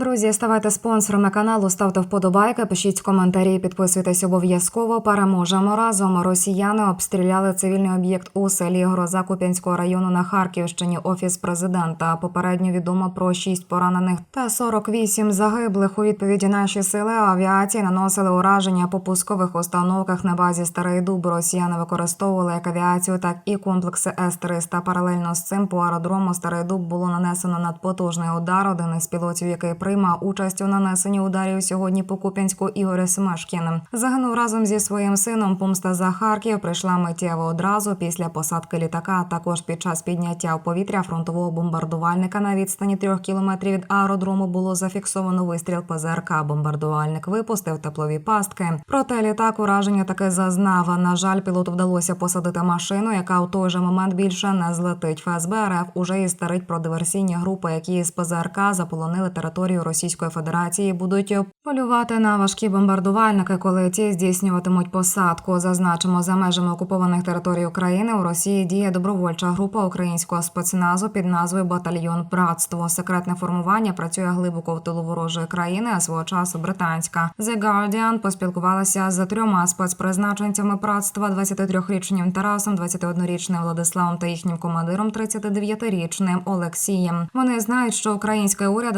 Друзі, ставайте спонсорами каналу, ставте вподобайки, пишіть коментарі, підписуйтесь обов'язково. Переможемо разом. Росіяни обстріляли цивільний об'єкт у селі Гроза Куп'янського району на Харківщині. Офіс президента. Попередньо відомо про 6 поранених та 48 загиблих. У відповіді наші сили авіації наносили ураження по пускових установках на базі Старий Дуб. Росіяни використовували як авіацію, так і комплекси С-300. Паралельно з цим по аеродрому Старий Дуб було нанесено надпотужний удар. Один із пілотів, який приймав участь у нанесенні ударів сьогодні по Куп'янську Ігор Семешкін. Загинув разом зі своїм сином. Помста за Харків прийшла миттєво одразу після посадки літака. Також під час підняття в повітря фронтового бомбардувальника на відстані трьох кілометрів від аеродрому було зафіксовано вистріл ПЗРК. Бомбардувальник випустив теплові пастки. Проте літак ураження таки зазнав. На жаль, пілоту вдалося посадити машину, яка у той же момент більше не злетить. ФСБ РФ уже старить про диверсійні групи, які з ПЗРК заполонили територію Російської Федерації. Будуть полювати на важкі бомбардувальники, коли ті здійснюватимуть посадку. Зазначимо за межами окупованих територій України у Росії діє добровольча група українського спецназу під назвою Батальйон Братство. Секретне формування працює глибоко в тилу ворожої країни, а свого часу британська. The Guardian поспілкувалася з трьома спецпризначенцями братства: 23-річним Тарасом, 21-річним Владиславом та їхнім командиром 39-річним Олексієм. Вони знають, що український уряд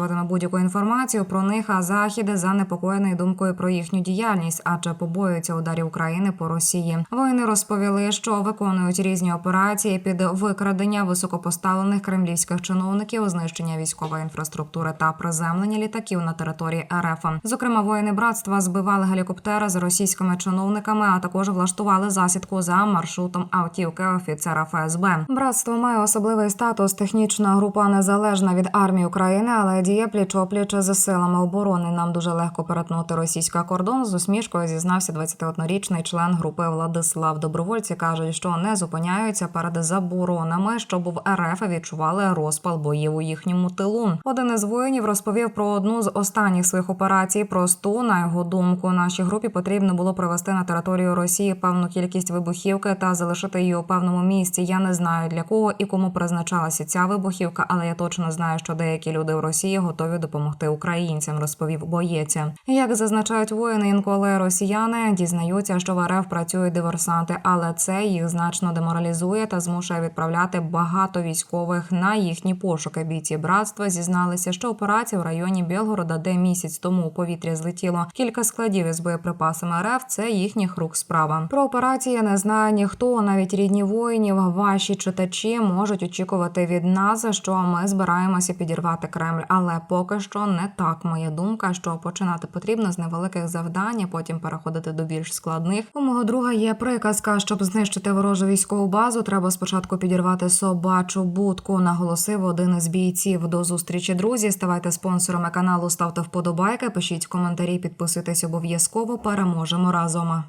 заперечуватиме будь-яку інформацію про них, а захід занепокоєний думкою про їхню діяльність, адже побоюються ударів України по Росії. Воїни розповіли, що виконують різні операції під викрадення високопоставлених кремлівських чиновників, знищення військової інфраструктури та приземлення літаків на території РФ. Зокрема, воїни братства збивали гелікоптери з російськими чиновниками, а також влаштували засідку за маршрутом автівки офіцера ФСБ. Братство має особливий статус. Технічна група незалежна від армії України, але діє пліч-опліч з силами оборони. Нам дуже легко перетнути російський кордон. З усмішкою зізнався 21-річний член групи Владислав. Добровольці кажуть, що не зупиняються перед заборонами, щоб в РФ відчували розпал боїв у їхньому тилу. Один із воїнів розповів про одну з останніх своїх операцій. Просту на його думку, нашій групі потрібно було привезти на територію Росії певну кількість вибухівки та залишити її у певному місці. Я не знаю для кого і кому призначалася ця вибухівка, але я точно знаю, що деякі люди в Росії готові допомогти українцям. Розповів боєць. Як зазначають воїни, інколи росіяни дізнаються, що в РФ працюють диверсанти, але це їх значно деморалізує та змушує відправляти багато військових на їхні пошуки. Бійці братства зізналися, що операція в районі Білгорода, де місяць тому у повітря злетіло кілька складів із боєприпасами РФ, це їхніх рук справа. Про операції не знає ніхто, навіть рідні воїнів. Ваші читачі можуть очікувати від нас, що ми збираємося підірвати Кремль, але поки що не так. Моя думка, що починати потрібно з невеликих завдань, а потім переходити до більш складних. У мого друга є приказка, щоб знищити ворожу військову базу. Треба спочатку підірвати собачу будку. Наголосив один із бійців. До зустрічі, друзі. Ставайте спонсорами каналу, ставте вподобайки, пишіть коментарі, підписуйтесь обов'язково. Переможемо разом.